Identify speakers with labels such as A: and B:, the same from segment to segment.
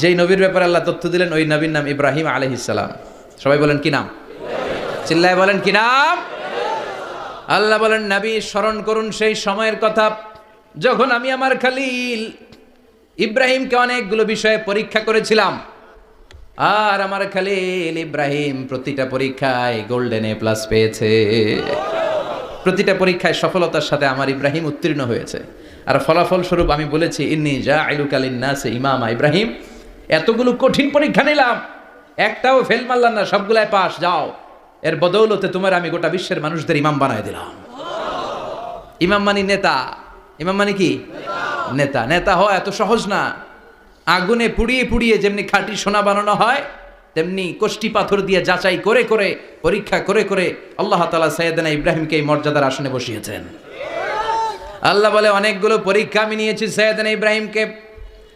A: যেই নবীর ব্যাপারে আল্লাহ তথ্য দিলেন, ওই নবীর নাম ইব্রাহিম আলহিসাল্লাম সবাই বলেন কি নাম? চিল্লায় বলেন কি নাম? আল্লাহ বলেন, নবী, স্মরণ করুন সেই সময়ের কথা। যখন আমি আমার খালিল ইব্রাহিমকে অনেকগুলো বিষয়ে পরীক্ষা করেছিলাম, আর আমার খালিল ইব্রাহিম প্রতিটা পরীক্ষায় গোল্ডেন এ প্লাস পেয়েছে। প্রতিটা পরীক্ষায় সফলতার সাথে আমার ইব্রাহিম উত্তীর্ণ হয়েছে। আর ফলাফল স্বরূপ আমি বলেছি, ইন্নি যা আইলুকালিন নাসে ইমামা ইব্রাহিম। এতগুলো কঠিন পরীক্ষা নিলাম। একটাও ফেল মারলাম না, সবগুলাই পাস, যাও। এর বদৌলতে তোমার আমি গোটা বিশ্বের মানুষদের ইমাম বানায় দিলাম। ইমাম মানি নেতা। ইমাম মানে কি? নেতা। নেতা হওয়া এত সহজ না। আগুনে পুড়িয়ে পুড়িয়ে যেমনি খাঁটি সোনা বানানো হয়, তেমনি কোষ্টি পাথর দিয়ে যাচাই করে করে, পরীক্ষা করে করে আল্লাহ তালা সৈয়দনা ইব্রাহিমকে এই মর্যাদার আসনে বসিয়েছেন। আল্লাহ বলে, অনেকগুলো পরীক্ষা আমি নিয়েছি সৈয়দনা ইব্রাহিমকে।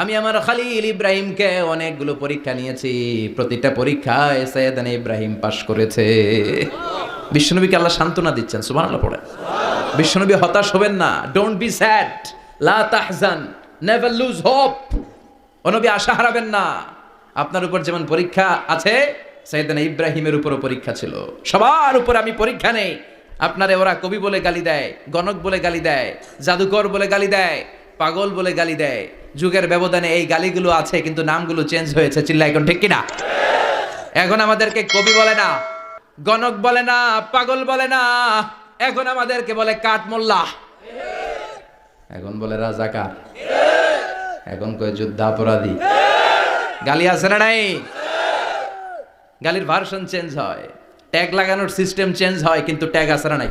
A: আমি আমার খালিল ইব্রাহিমকে অনেকগুলো পরীক্ষা নিয়েছি। প্রতিটা পরীক্ষায় সৈয়দান ইব্রাহিম পাশ করেছে। বিশ্বনবীকে আল্লাহ সান্ত্বনা দিচ্ছেন, সুবহানাল্লাহ পড়ে বিশ্বনবী হতাশ হবেন না। ডোন্ট বি স্যাড লা তাহজান। নেভার লুজ হোপ অনবী আশা হারাবেন না। আপনার উপর যেমন পরীক্ষা আছে সৈয়দানা ইব্রাহিমের উপরও পরীক্ষা ছিল। সবার উপর আমি পরীক্ষা নেই। আপনারে ওরা কবি বলে গালি দেয়, গণক বলে গালি দেয়, জাদুকর বলে গালি দেয়, পাগল বলে গালি দেয়। যুগের ব্যবধানে এই গালিগুলো আছে, কিন্তু নামগুলো চেঞ্জ হয়েছে চিল্লা এখন ঠিক কিনা? এখন আমাদেরকে কবি বলে না, গণক বলে না, পাগল বলে না, এখন আমাদেরকে বলে কাঠ মোল্লা। এখন বলে রাজাকার। এখন কয় যুদ্ধাপরাধী গালি আছে না নাই? গালির ভার্সন চেঞ্জ হয়। ট্যাগ লাগানোর সিস্টেম চেঞ্জ হয়, কিন্তু ট্যাগ আছে না নাই?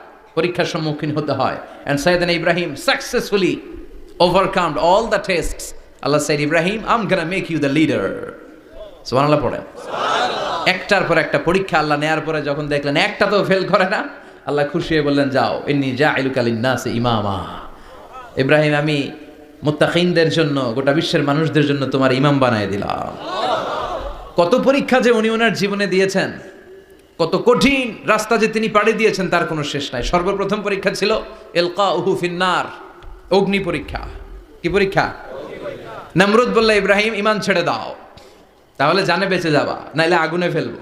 A: পরীক্ষার সম্মুখীন হতে হয়। And Sayyidina Ibrahim successfully overcome all the tests Allah said Ibrahim I'm gonna make you the leader সুবহানাল্লাহ পড়ে। একটার পর একটা পরীক্ষা আল্লাহ নেয়ার পরে যখন দেখলেন একটা তো ফেল করে না আল্লাহ খুশি হয়ে বললেন যাও ইন্নি যা ইলুকালিন নাস ইমামা। ইব্রাহিম আমি মুত্তাকিনদের জন্য গোটা বিশ্বের মানুষদের জন্য তোমার ইমাম বানায় দিলাম। কত পরীক্ষা যে উনি ওনার জীবনে দিয়েছেন। কত কঠিন রাস্তা যে তিনি পাড়ি দিয়েছেন, তার কোনো শেষ নাই। সর্বপ্রথম পরীক্ষা ছিল এলকা উহু ফিন্নার, অগ্নি পরীক্ষা। কি পরীক্ষা? নমরুদ বললে ইব্রাহিম, ইমান ছেড়ে দাও। তাহলে জানে বেঁচে যাবা, নাইলে আগুনে ফেলব।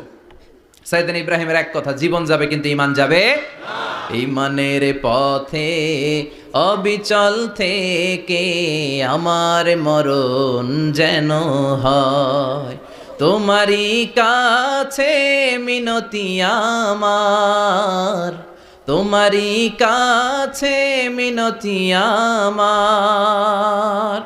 A: সাইদিন ইব্রাহিমের এক কথা, জীবন যাবে কিন্তু ইমান যাবে ইমানের পথে, অবিচল থেকে আমার মরণ যেন হয়। তোমারই কাছে মিনতি আমার। তোমারই কাছে মিনতি আমার।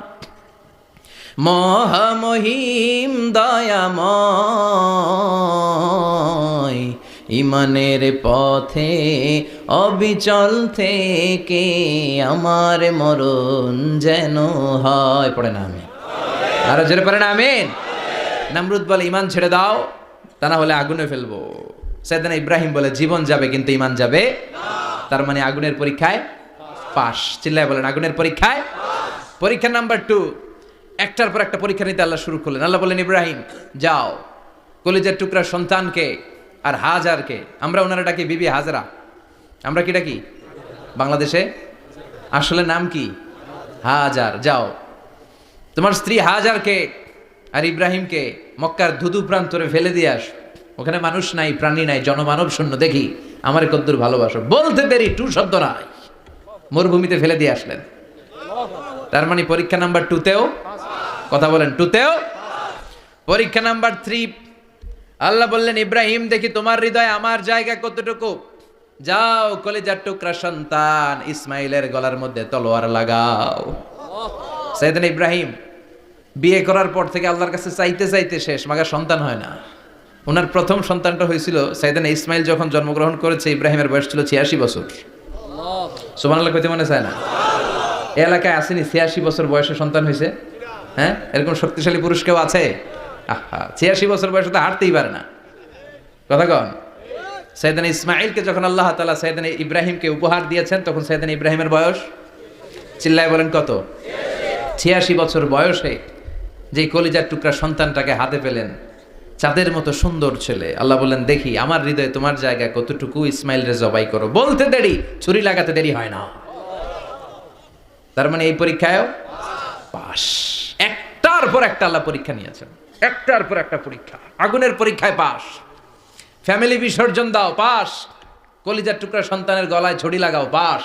A: মহামহিম দয়াময়, ইমানের পথে অবিচল থেকে আমার মরণ যেন হয়। পড়ে না আমি আরও জোরে পড়ে আমিন। নামরুদ বলে ইমান ছেড়ে দাও, তা না হলে আগুনে ফেলব। সেদিন ইব্রাহিম বলে, জীবন যাবে, কিন্তু ইমান যাবে তার মানে আগুনের পরীক্ষায় পাশ। চিল্লায় বলেন, আগুনের পরীক্ষায় পরীক্ষা নাম্বার টু, একটার পর একটা পরীক্ষা নিতে আল্লাহ শুরু করলেন। আল্লাহ বলেন ইব্রাহিম, যাও। কলিজার টুকরা সন্তানকে আর হাজারকে, আমরা ওনারা ডাকি বিবি হাজরা। আমরা কি ডাকি? বাংলাদেশে? আসলে নাম কি? হাজার। যাও। তোমার স্ত্রী হাজারকে আর ইব্রাহিমকে মক্কার ধুধু প্রান্তরে ফেলে দিয়ে আস। ওখানে মানুষ নাই প্রাণী নাই জনমানব শূন্য। দেখি আমার কদ্দুর ভালোবাসো। বলতে দেরি টু শব্দ নাই। মরুভূমিতে ফেলে দিয়ে আসলেন। তার মানে পরীক্ষা নাম্বার টুতেও কথা বলেন টুতেও পরীক্ষা নাম্বার থ্রি আল্লাহ বললেন ইব্রাহিম দেখি তোমার হৃদয় আমার জায়গা কতটুকু? যাও কলেজার টুকরা সন্তান ইসমাইলের গলার মধ্যে তলোয়ার লাগাও। সেদিন ইব্রাহিম বিয়ে করার পর থেকে আল্লাহর কাছে চাইতে চাইতে শেষ, মাগা সন্তান হয় না। ওনার প্রথম সন্তানটা হয়েছিল সাইদান ইসমাইল যখন জন্মগ্রহণ করেছে, ইব্রাহিমের বয়স ছিল ছিয়াশি বছর। সুমান আল্লাহ কইতে মনে চায় না? এ এলাকায় আসেনি, ছিয়াশি বছর বয়সে সন্তান হয়েছে। হ্যাঁ? এরকম শক্তিশালী পুরুষ কেউ আছে? আহা, ছিয়াশি বছর বয়সে তো হাঁটতেই পারে না। কথা কন। সৈয়দান ইসমাইলকে যখন আল্লাহ তালা সৈয়দান ইব্রাহিমকে উপহার দিয়েছেন, তখন সৈয়দান ইব্রাহিমের বয়স চিল্লায় বলেন কত? ছিয়াশি বছর বয়সে। যে কলিজার টুকরা সন্তানটাকে হাতে পেলেন, চাঁদের মতো সুন্দর ছেলে। আল্লাহ বললেন, দেখি, আমার হৃদয়ে তোমার জায়গায় কতটুকু ইসমাইল রে জবাই করো। বলতে দেরি, ছুরি লাগাতে দেরি হয় না। তার মানে এই পরীক্ষায়ও পাস একটার পর একটা আল্লাহ পরীক্ষা নিয়েছেন। একটার পর একটা পরীক্ষা। আগুনের পরীক্ষায় পাস ফ্যামিলি বিসর্জন দাও পাস কলিজার টুকরা সন্তানের গলায় ছড়ি লাগাও পাস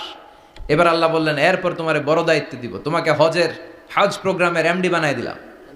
A: এবার আল্লাহ বললেন, এরপর তোমার বড় দায়িত্ব দিব। তোমাকে হজের, হজ প্রোগ্রামের এমডি বানাই দিলাম।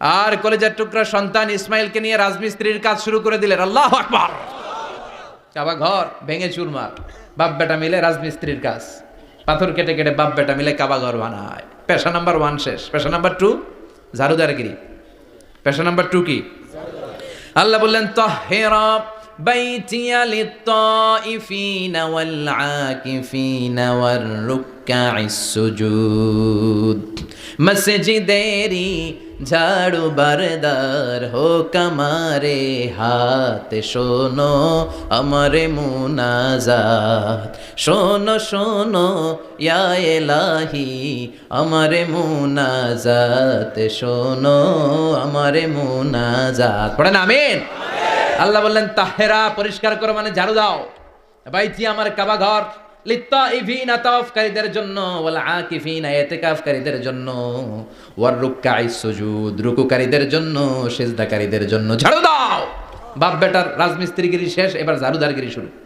A: আর কলেজের টুকরা সন্তান ইসমাইলকে নিয়ে রাজমিস্ত্রির কাজ শুরু করে দিলেন। আল্লাহ আকবার। কাবা ঘর ভেঙে চুরমার। বাপ বেটা মিলে রাজমিস্ত্রির কাজ। পাথর কেটে কেটে বাপ বেটা মিলে কাবা ঘর বানায়। পেশা নাম্বার ওয়ান শেষ। পেশা নাম্বার টু ঝাড়ুদারগিরি পেশা নাম্বার টু কি? আল্লাহ বললেন তহেরা بيتي للطائفين والعاكفين والركع السجود মসজিদেরি ঝাড়ু বারদার হোক আমারে হাত শোনো আমারে মুনাজাত শোনো শোনো ইয়া এলাহি আমারে মুনাজাত শোনো আমারে মুনাজাত পড়েন আমিন আল্লাহ বললেন, তাহেরা, পরিষ্কার করো মানে ঝাড়ু দাও। বাইতি আমার কাবা ঘর। জন্য জন্য জন্য ঝাড়ু দাও! বাপ বেটার রাজমিস্ত্রিগিরি শেষ, এবার ঝাড়ুদারগিরি শুরু।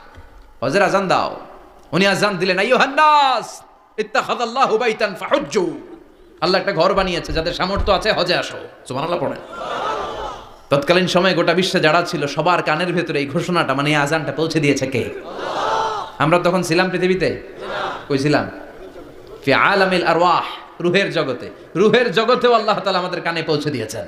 A: হজের আজান দাও। উনি আজান দিলেন আইয়ুহান্নাস ইত্তাখাযাল্লাহু বাইতান ফাহুজ্জু। আল্লাহ একটা ঘর বানিয়েছে, যাদের সামর্থ্য আছে, হজে আসো। সুবহানাল্লাহ পড়েন। তৎকালীন সময়ে গোটা বিশ্বে যারা ছিল, সবার কানের ভেতরে এই ঘোষণাটা মানে আজানটা পৌঁছে দিয়েছে কে? আমরা তখন ছিলাম পৃথিবীতে? কই ছিলাম? ফি আলামিল আরওয়াহ, রুহের জগতে। রুহের জগতেও আল্লাহ তাআলা আমাদের কানে পৌঁছে দিয়েছেন।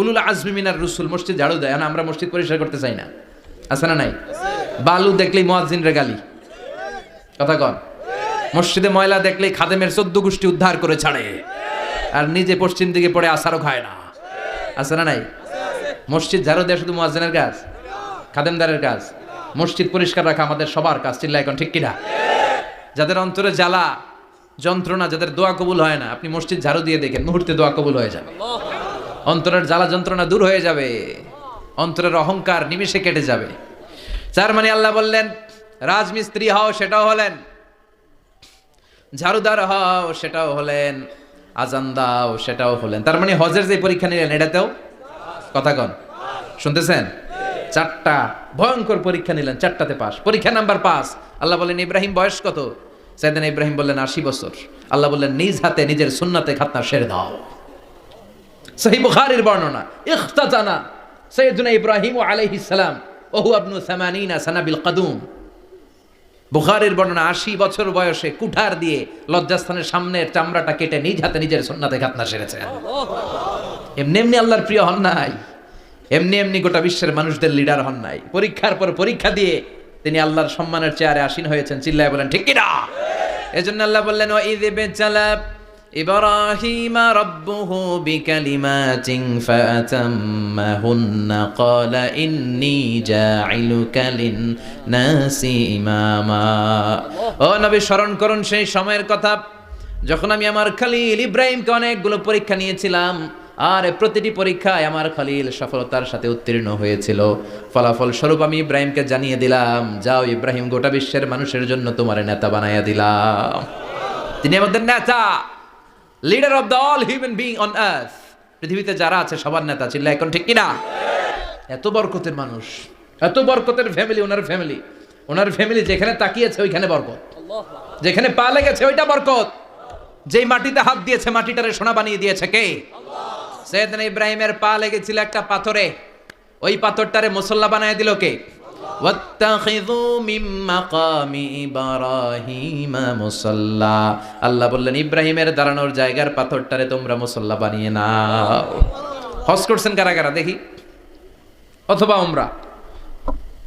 A: উলুল আজমি মিনার রসুল, মসজিদ ঝাড়ু দেয়। না আমরা মসজিদ পরিষ্কার করতে চাই না। আছে না নাই? বালু দেখলেই মোয়াজিন রেগালি কথা কন। মসজিদে ময়লা দেখলেই খাদেমের চোদ্দ গোষ্ঠী উদ্ধার করে ছাড়ে। আর নিজে পশ্চিম দিকে পড়ে আসারও খায় না। আছে না নাই? মসজিদ ঝাড়ু দেয় শুধু মোয়াজিনের কাজ? খাদেমদারের কাজ? মসজিদ পরিষ্কার রাখা আমাদের সবার কাজ চিল্লা এখন ঠিক কিনা? যাদের অন্তরে জ্বালা, যন্ত্রণা, যাদের দোয়া কবুল হয় না, আপনি মসজিদ ঝাড়ু দিয়ে দেখেন, মুহূর্তে দোয়া কবুল হয়ে যাবে। অন্তরের জ্বালা যন্ত্রণা দূর হয়ে যাবে। অন্তরের অহংকার নিমিষে কেটে যাবে। তার মানে আল্লাহ বললেন, রাজমিস্ত্রি হও, সেটাও হলেন। ঝাড়ুদার হও, সেটাও হলেন। আজান দাও, সেটাও হলেন। তার মানে হজের যে পরীক্ষা নিলেন, এটাতেও কথা কন। শুনতেছেন? চারটা ভয়ঙ্কর পরীক্ষা নিলেন, চারটাতে পাস পরীক্ষা নাম্বার পাস আল্লাহ বলেন ইব্রাহিম, বয়স কত? সাইদান ইব্রাহিম বললেন, আশি বছর। আল্লাহ বললেন, নিজ হাতে, নিজের সুন্নাতে খাতনা সেরে দাও। সহি বুখারীর বর্ণনা, ইখতাতানা সাইয়্যিদুনা ইব্রাহিম আলাইহিস সালাম ওহু আবনু সামানিনা সানাবিল কাদুম। বুখারীর বর্ণনা, আশি বছর বয়সে কুঠার দিয়ে লজ্জাস্থানের সামনের চামড়াটা কেটে নিজ হাতে নিজের সুন্নাতে খাতনা সেরেছেন এমনি এমনি আল্লাহর প্রিয় হন নাই। এমনি এমনি গোটা বিশ্বের মানুষদের লিডার হন নাই। পরীক্ষার পর পরীক্ষা দিয়ে তিনি আল্লাহর সম্মানের চেয়ারে আসীন হয়েছেন। চিল্লায় বলেন, ঠিক কিনা এজন্য আল্লাহ বললেন ও বেচালা إبراهيم ربه بكلمات فأتمهن قال إني جاعلك للناس إماما ও নবী স্মরণ করুন সেই সময়ের কথা যখন আমি আমার খালিল ইব্রাহিমকে অনেকগুলো পরীক্ষা নিয়েছিলাম আর প্রতিটি পরীক্ষায় আমার খালিল সফলতার সাথে উত্তীর্ণ হয়েছিল ফলাফল স্বরূপ আমি ইব্রাহিমকে জানিয়ে দিলাম যাও ইব্রাহিম গোটা বিশ্বের মানুষের জন্য তোমার নেতা বানাইয়া দিলাম তিনি আমাদের নেতা Leader of the all human being on earth পৃথিবীতে যারা আছে, সবার নেতা চিল্লা এখন ঠিক কিনা? এত বরকতের মানুষ, এত বরকতের ফ্যামিলি ওনার ফ্যামিলি ওনার ফ্যামিলি যেখানে তাকিয়েছে, ওইখানে বরকত। যেখানে পা লেগেছে, ওইটা বরকত। যেই মাটিতে হাত দিয়েছে, মাটিটারে সোনা বানিয়ে দিয়েছে কে? সৈয়দনা ইব্রাহিমের পা লেগেছিল একটা পাথরে। ওই পাথরটারে মুসল্লা বানিয়ে দিল কে? আল্লাহ বললেন, ইব্রাহিমের দাঁড়ানোর জায়গার পাথরটারে তোমরা মুসল্লা বানিয়ে নাও। হজ করছেন কারা কারা? দেখি। অথবা উমরা।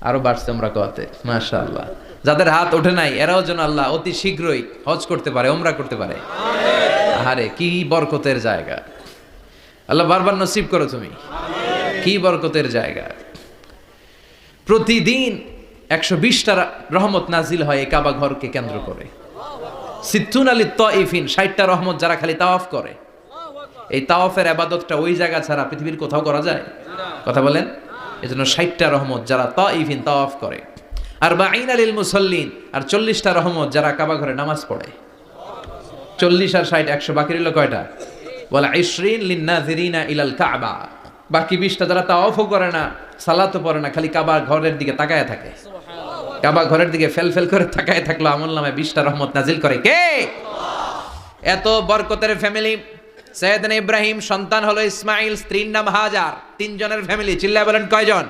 A: আরও বাড়ছে উমরা কতে মাশাআল্লাহ। যাদের হাত ওঠে নাই, এরাও যেন আল্লাহ অতি শীঘ্রই হজ করতে পারে ওমরা করতে পারে। আরে কি বরকতের জায়গা। আল্লাহ বারবার নসিব করো তুমি। কি বরকতের জায়গা। প্রতিদিন একশো বিশটা রহমত নাজিল হয় এই কাবা ঘরকে কেন্দ্র করে। সিদ্ধুন আলী তইফিন ষাটটা রহমত যারা খালি তাওয়াফ করে। এই তাওয়াফের আবাদতটা ওই জায়গা ছাড়া পৃথিবীর কোথাও করা যায়? কথা বলেন? এই জন্য ষাটটা রহমত যারা তইফিন তাওয়াফ করে। আর বা আইন আলীল মুসল্লিন, আর চল্লিশটা রহমত যারা কাবা ঘরে নামাজ পড়ে। চল্লিশ আর ষাট, একশো বাকি রইল কয়টা? বলে ইসরিন লিন্নাজিরিনা ইলাল কাবা। বাকি বিশটা যারা তাওয়াফও করে না, সালাতও পড়ে না, খালি কাবা ঘরের দিকে তাকায় থাকে। কাবা ঘরের দিকে ফেল ফেল করে তাকায় থাকল, আমল নামে বিশটা রহমত নাজিল করে। কে? এত বরকতের ফ্যামিলি সৈয়দন ইব্রাহিম, সন্তান হলো ইসমাইল, স্ত্রীর নাম হাজার। তিনজনের ফ্যামিলি চিল্লায় বলেন কয়জন?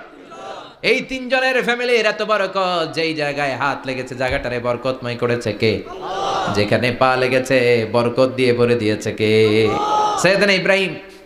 A: এই তিনজনের ফ্যামিলির এত বরকত, যেই জায়গায় হাত লেগেছে, জায়গাটারে বরকতময় করেছে কে? যেখানে পা লেগেছে, বরকত দিয়ে ভরে দিয়েছে কে? সৈয়দন ইব্রাহিম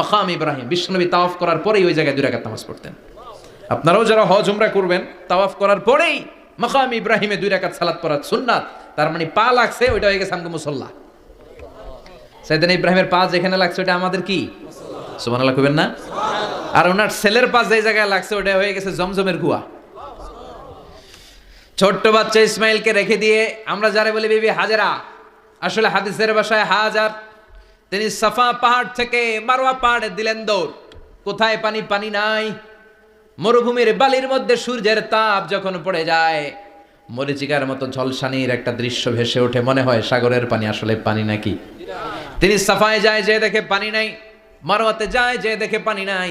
A: মাকাম ইব্রাহিম, বিশ্বনবী তাওয়াফ করার পরেই ওই জায়গায় দুই রাকাত নামাজ পড়তেন। আপনারাও যারা হজ, উমরা করবেন, তাওয়াফ করার পরেই মাকাম ইব্রাহিমে দুই রাকাত সালাত পড়ার সুন্নাত। তার মানে পা লাগছে, ওইটা হয়ে গেছে আমগো মুসল্লা। সাইদান ইব্রাহিমের পা যেখানে লাগছে ওটা আমাদের কি? সুবহানাল্লাহ কইবেন না? আর ওনার ছেলের পা যে জায়গায় লাগছে ওটা হয়ে গেছে জমজমের কুয়া ছোট্ট বাচ্চা ইসমাইলকে রেখে দিয়ে, আমরা যারা বলি, বিবি হাজারা, আসলে হাদিসের বাসায় হাজার তিনি সাফা পাহাড় থেকে মারোয়া পাহাড়ে দিলেন দৌড়। কোথায় পানি? পানি নাই। মরুভূমির বালির মধ্যে সূর্যের তাপ যখন পড়ে যায়, মরিচিকার মতো ঝলসানির একটা দৃশ্য ভেসে ওঠে। মনে হয় সাগরের পানি আসলে পানি নাকি? তিনি সাফায় যায়, যে দেখে পানি নাই। মারোয়াতে যায়, যে দেখে পানি নাই।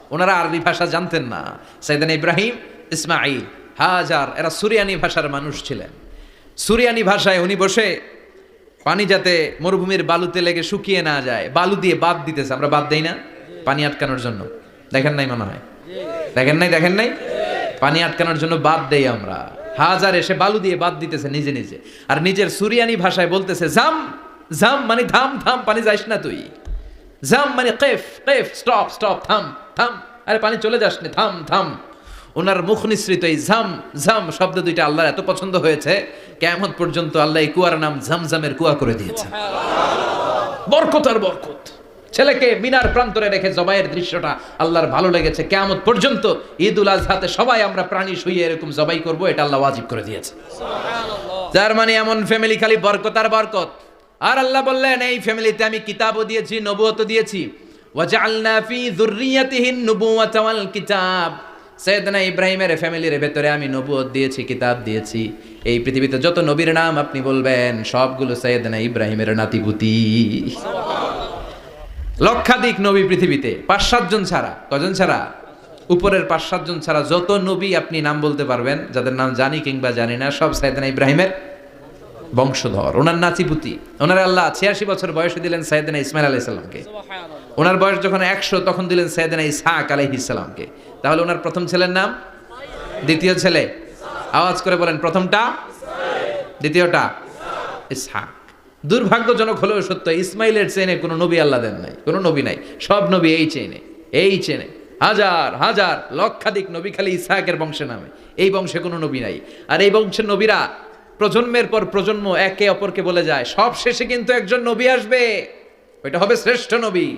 A: ওনারা আরবি ভাষা জানতেন না। সাইদান ইব্রাহিম ইসমাইল হাজার, এরা সুরিয়ানি ভাষার মানুষ ছিলেন। সুরিয়ানি ভাষায় উনি বসে পানি যাতে মরুভূমির বালুতে লেগে শুকিয়ে না যায়, বালু দিয়ে বাদ দিতেছে। আমরা বাদ দেই না, পানি আটকানোর জন্য। দেখেন নাই মনে হয়? দেখেন নাই দেখেন নাই? পানি আটকানোর জন্য বাদ দেই আমরা। হাজার এসে বালু দিয়ে বাদ দিতেছে নিজে নিজে। আর নিজের সুরিয়ানি ভাষায় বলতেছে, জাম জাম মানে ধাম থাম পানি যাইস না তুই। জাম মানে কেফ কেফ, স্টপ স্টপ, থাম। থাম আরে পানি চলে যাস না থাম থাম ওনার মুখ নিঃসৃত এই ঝাম ঝাম শব্দ দুইটা আল্লাহর এত পছন্দ হয়েছে কেমন পর্যন্ত আল্লাহ এই কুয়ার নাম ঝামঝামের কুয়া করে দিয়েছে। বরকত আর বরকত। ছেলেকে মিনার প্রান্তরে রেখে জবাইয়ের দৃশ্যটা আল্লাহর ভালো লেগেছে। কেমন পর্যন্ত ঈদ উল আজহাতে সবাই আমরা প্রাণী শুয়ে এরকম জবাই করব এটা আল্লাহ ওয়াজিব করে দিয়েছে। যার মানে এমন ফ্যামিলি খালি বরকত আর বরকত। আর আল্লাহ বললেন এই ফ্যামিলিতে আমি কিতাবও দিয়েছি নবুয়তও দিয়েছি। ওয়াজআলনা ফি যুররিয়াতিহিন নুবুওয়াতা কিতাব। সৈয়দনা ইব্রাহিমের ফ্যামিলির ভেতরে আমি নবুয়ত দিয়েছি, কিতাব দিয়েছি। এই পৃথিবীতে যত নবীর নাম আপনি বলবেন, সবগুলো সৈয়দনা ইব্রাহিমের নাতিপুতি। লক্ষাধিক নবী পৃথিবীতে পাঁচ সাতজন ছাড়া। কজন ছাড়া? উপরের পাঁচ সাতজন ছাড়া যত নবী আপনি নাম বলতে পারবেন, যাদের নাম জানি কিংবা জানি না, সব সাইদানা ইব্রাহিমের বংশধর, ওনার নাচিপুতি ওনার আল্লাহ ছিয়াশি বছর বয়সে দিলেন সাইদানা ইসমাইল আলাইসাল্লামকে ওনার বয়স যখন একশো, তখন দিলেন সাইদানা ইসহাক আলাইহিসাল্লামকে তাহলে ওনার প্রথম ছেলের নাম? দ্বিতীয় ছেলে? আওয়াজ করে বলেন, প্রথমটা? দ্বিতীয়টা? ইসহাক। দুর্ভাগ্যজনক হলেও সত্য, ইসমাইলের চেনে কোনো নবী আল্লাহ দেন নাই, কোনো নবী নাই। সব নবী এই চেনে এই চেনে হাজার হাজার, লক্ষাধিক নবী খালি ইসহাকের বংশে নামে। এই বংশে কোনো নবী নাই। আর এই বংশের নবীরা প্রজন্মের পর প্রজন্ম একে অপরকে বলে যায় সব শেষে কিন্তু একজন নবী আসবে। ওইটা হবে শ্রেষ্ঠ নবী।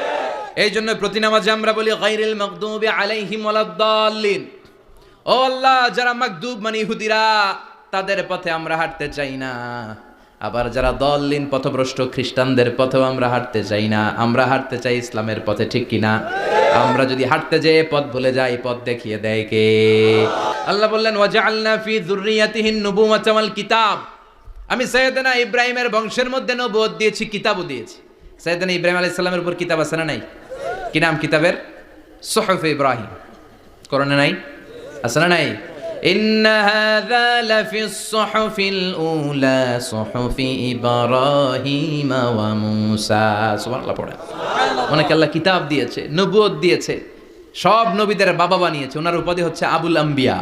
A: এই জন্য প্রতি নামাজে আমরা বলি গাইরিল মাগদুবি আলাইহিম ওয়ালাদ্দাল্লিন ও আল্লাহ, যারা মাকদুব মানে ইহুদিরা, তাদের পথে আমরা হাঁটতে চাই না। আবার যারা দললিন, পথভ্রষ্ট খ্রিস্টানদের পথেও আমরা হাঁটতে চাই না। আমরা হাঁটতে চাই ইসলামের পথে, ঠিক কিনা? আমরা যদি হাঁটতে যেয়ে পথ ভুলে যাই, পথ দেখিয়ে দেয় কে? আল্লাহ বললেন, ওয়াজআলনা ফি যুররিয়াতিহিন নুবুওয়াতা ওয়াল কিতাব। আমি সৈয়দনা ইব্রাহিমের বংশের মধ্যে নবুয়ত দিয়েছি, কিতাবও দিয়েছি। সৈয়দনা ইব্রাহিম আলাইহিস সালামের উপর কিতাব আছে না নাই কি নাম কিতাবের সুহফ ইব্রাহিম করণে নাই আছে না নাই إن هذا لفي الصحف الأولى صحف إبراهيم وموسى سبحان الله পড়েন অনেকে আল্লাহ কিতাব দিয়েছে নবুয়ত দিয়েছে সব নবীদের বাবা বানিয়েছে ওনার উপাধি হচ্ছে আবুল আম্বিয়া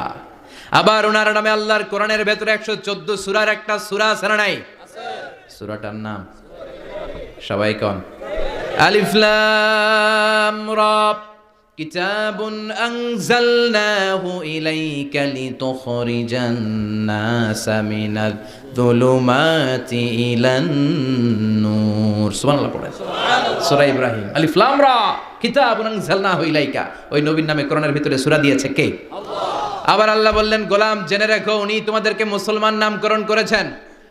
A: আবার ওনার নামে আল্লাহর কোরআনের ভেতরে একশো চোদ্দ সুরার একটা সুরা আছে না নাই সুরাটার নাম সবাই কন আলিফ লাম রা كتاب أنزلناه إليك لتخرج الناس من الظلمات إلى النور سبحان الله পড়েন সূরা ইব্রাহিম আলিফ লাম রা কিতাবুন আনজালনাহু ইলাইকা ওই নবীর নামে কোরআনের ভিতরে সূরা দিয়েছে কে আবার আল্লাহ বললেন গোলাম জেনে রাখো উনি তোমাদেরকে মুসলমান নামকরণ করেছেন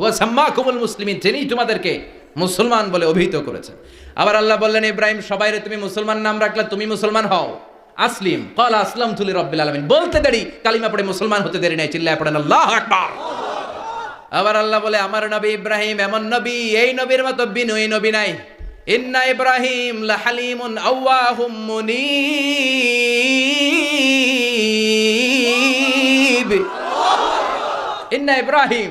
A: ওয়া সাম্মাকুমুল মুসলিমিন তিনি তোমাদেরকে মুসলমান বলে অভিহিত করেছেন। আবার আল্লাহ বললেন, ইব্রাহিম সবাইরে তুমি মুসলমান নাম রাখলে তুমি মুসলমান হও। আসলিম কল আসলাম তুলি রব্বিল আলামিন। বলতে দেরি, কালিমা পড়ে মুসলমান হতে দেরি নাই, চিল্লায় পড়েন, আল্লাহ আবার আল্লাহ বলে, আমার নবী ইব্রাহিম এমন নবী, এই নবীর মতো বিনয়ী নবী নাই। ইন্না ইব্রাহিম লাহালিমুন আওয়াহুম মুনিব। ইন্না ইব্রাহিম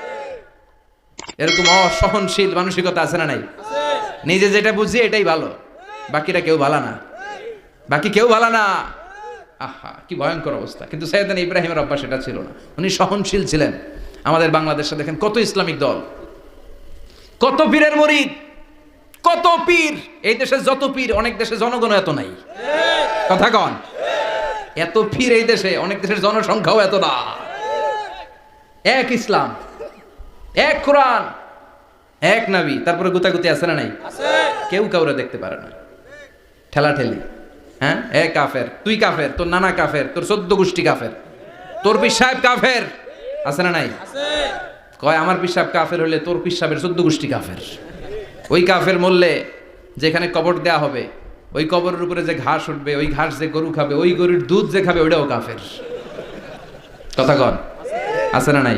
A: এরকম অসহনশীল মানসিকতা আছে না নাই? নিজে যেটা বুঝি এটাই ভালো। বাকিরা কেউ ভালো না। বাকি কেউ ভালো না। আহা, কি ভয়ঙ্কর অবস্থা। কিন্তু সৈয়দান ইব্রাহিমের অভ্যাস সেটা ছিল না। উনি সহনশীল ছিলেন। আমাদের বাংলাদেশে দেখেন কত ইসলামিক দল। কত পীরের মরিদ। কত পীর। এই দেশে যত পীর, অনেক দেশে জনগণ এত নাই। কথা কন। এত পীর এই দেশে, অনেক দেশের জনসংখ্যাও এত না। এক ইসলাম। এক কোরআন এক নাবি তারপরে গুতাগুতি আছে না নাই? কেউ কাউরে দেখতে পারে না। ঠেলা ঠেলি হ্যাঁ? এ কাফের তুই কাফের তোর নানা কাফের তোর চোদ্দ গোষ্ঠী কাফের তোর পিসাব কাফের আছে না নাই? কয় আমার পিসাব কাফের হলে তোর পিসাবের চোদ্দ গোষ্ঠী কাফের। ওই কাফের মরলে যেখানে কবর দেয়া হবে ওই কবরের উপরে যে ঘাস উঠবে ওই ঘাস যে গরু খাবে ওই গরুর দুধ যে খাবে ওইটাও কাফের। কথা কন? আছে। না নাই?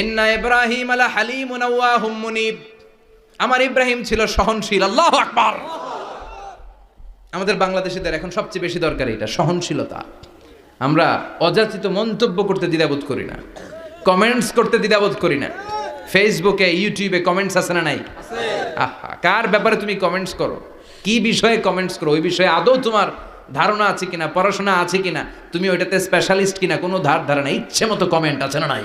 A: ইন্না ইব্রাহিম আলা আওয়াহুম মুনিব আমার ইব্রাহিম ছিল সহনশীল, আল্লাহু আকবার। আমাদের বাংলাদেশিদের এখন সবচেয়ে বেশি দরকার এটা, সহনশীলতা। আমরা অযাচিত মন্তব্য করতে দ্বিধাবোধ করি না কমেন্টস করতে দ্বিধাবোধ করি না। ফেসবুকে ইউটিউবে কমেন্টস আছে না নাই? আহা, কার ব্যাপারে তুমি কমেন্টস করো? কি বিষয়ে কমেন্টস করো? ওই বিষয়ে আদৌ তোমার ধারণা আছে কিনা, পড়াশোনা আছে কিনা? তুমি ওইটাতে স্পেশালিস্ট কিনা? কোনো ধার ধারণা ইচ্ছে মতো কমেন্ট আছে না নাই?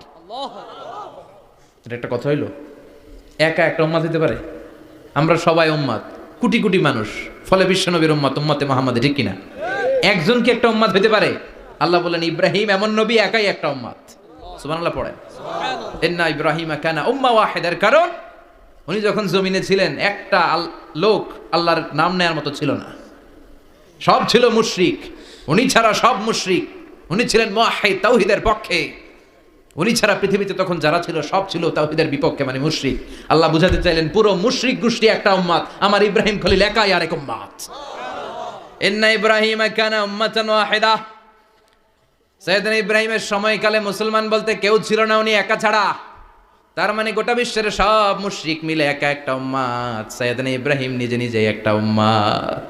A: এটা একটা কথা হইল? একা একটা উম্মাত হতে পারে? আমরা সবাই উম্মাদ কোটি কোটি মানুষ ফলে বিশ্বনবীর উম্মাত উম্মাতে মোহাম্মদ ঠিক কিনা? একজন কি একটা উম্মাত হতে পারে? আল্লাহ বলেন ইব্রাহিম এমন নবী একাই একটা উম্মাত সুবহানাল্লাহ পড়েন। ইন্না ইব্রাহিম কানা উম্মা ওয়াহিদার। কারণ উনি যখন জমিনে ছিলেন একটা লোক আল্লাহর নাম নেয়ার মতো ছিল না। সব ছিল মুশরিক। উনি ছাড়া সব মুশরিক। উনি ছিলেন মুয়াহিদ তাওহীদের পক্ষে। উনি ছাড়া পৃথিবীতে তখন যারা ছিল, সব ছিল তাওহীদের বিপক্ষে মানে মুশরিক। আল্লাহ বুঝাতে চাইলেন, পুরো মুশরিক গোষ্ঠী একটা উম্মাত। আমার ইব্রাহিম খলিল একাই আরেক উম্মাত। ইন্না ইব্রাহিম উম্মাতান ওয়াহিদা। সৈয়দনা ইব্রাহিমের সময়কালে মুসলমান বলতে কেউ ছিল না উনি একা ছাড়া। তার মানে গোটা বিশ্বের সব মুশরিক মিলে একা একটা উম্মাত। সৈয়দনা ইব্রাহিম নিজে নিজে একটা উম্মাত।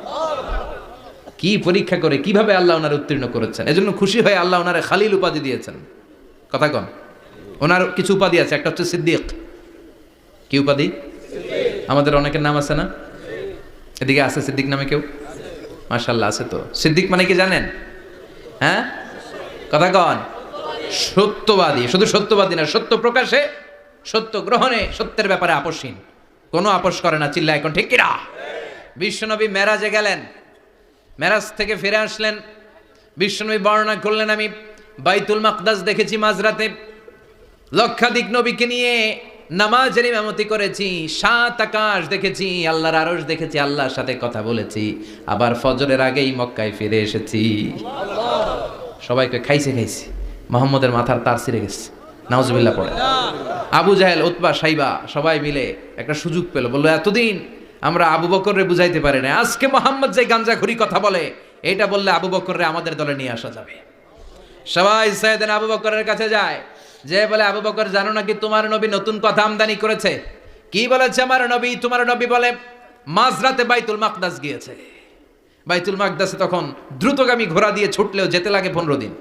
A: কি পরীক্ষা করে, কীভাবে আল্লাহ ওনার উত্তীর্ণ করেছেন? এজন্য খুশি হয়ে আল্লাহ ওনারে খালিল উপাধি দিয়েছেন। কথা কন। ওনার কিছু উপাধি আছে, একটা হচ্ছে সিদ্দিক। কি উপাধি? আমাদের অনেকের নাম আছে না? এদিকে আছে সিদ্দিক নামে কেউ? মাশাল্লাহ আছে তো। সিদ্দিক মানে কি জানেন? হ্যাঁ? কথা কন। সত্যবাদী, শুধু সত্যবাদী না, সত্য প্রকাশে, সত্য গ্রহণে সত্যের ব্যাপারে আপোষহীন। কোনো আপোষ করে না চিল্লা এখন, ঠিক কিনা? বিশ্বনবী মেরাজে গেলেন। মেরাজ থেকে ফিরে আসলেন। বিশ্বনবী বর্ণনা করলেন আমি। বাইতুল মাকদাস দেখেছি মাঝরাতে। লক্ষাধিক নবীকে নিয়ে নামাজের ইমামতি করেছি, সাত আকাশ দেখেছি, আল্লাহর আরশ দেখেছি, আল্লাহর সাথে কথা বলেছি। আবার ফজরের আগেই মক্কায় ফিরে এসেছি। সবাইকে খাইছে খাইছে। মোহাম্মদের মাথার তার ছিঁড়ে গেছে। নাউজুবিল্লাহ পড়ে। আবু জাহেল, উতবা, সাইবা, সবাই মিলে একটা সুযোগ পেল। বলল, এতদিন আমরা আবু বকররে বুঝাইতে পারি না আজকে মোহাম্মদ যে গাঞ্জাখুরি কথা বলে, এটা বললে আবু বকররে আমাদের দলে নিয়ে আসা যাবে। সবাই সাইয়েদিন আবু বকরের কাছে যায়। যে বলে, আবু বকর, জানো নাকি তোমার নবী নতুন কথা আমদানি করেছে? কি বলেছে আমার নবী? তোমার নবী বলে, মাঝরাতে বাইতুল মাকদাস গিয়েছে। বাইতুল মাকদাসে তখন দ্রুতগামী ঘোড়া দিয়ে ছুটলেও যেতে লাগে পনেরো দিন।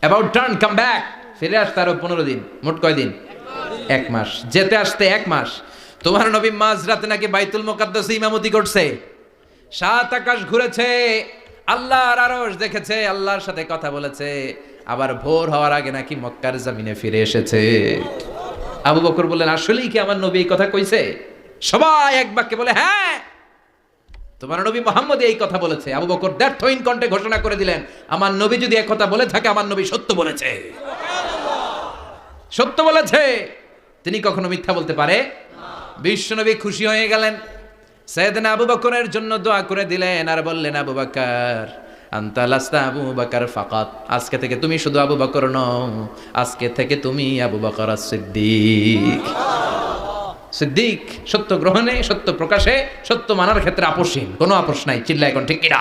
A: অ্যাবাউট টার্ন কাম ব্যাক ফিরে আসতে আরও পনেরো দিন, মোট কয় দিন? এক মাস। যেতে আসতে এক মাস। তোমার নবী মাঝরাতে নাকি বাইতুল মোকাদ্দাসে ইমামতি করছে? সাত আকাশ ঘুরেছে আল্লাহর আরশ দেখেছে, আল্লাহর সাথে কথা বলেছে। আবার ভোর হওয়ার আগে নাকি মক্কার জামিনে ফিরে এসেছে। আবু বকর বললেন, আসলেই কি আমার নবী এই কথা কইছে? সবাই এক বাক্যে বলে হ্যাঁ তোমার নবী মোহাম্মদ এই কথা বলেছে। আবু বকর দ্যার্থহীন কণ্ঠে ঘোষণা করে দিলেন, আমার নবী যদি এক কথা বলে থাকে, আমার নবী সত্য বলেছে। সত্য বলেছে। তিনি কখনো মিথ্যা বলতে পারে? বিশ্বনবী খুশি হয়ে গেলেন। সৈয়দনা আবু বকরের জন্য দোয়া করে দিলেন আর বললেন, আবু বাকার আন্তালাস্তা আবু বাকার ফাকাত। আজকে থেকে তুমি শুধু আবু বকর নও, আজকে থেকে তুমি আবু বকর সিদ্দিক সিদ্দিক, সত্য গ্রহণে, সত্য প্রকাশে, সত্য মানার ক্ষেত্রে আপোষহীন, কোনো আপোষ নাই চিল্লা এখন ঠিক কিনা?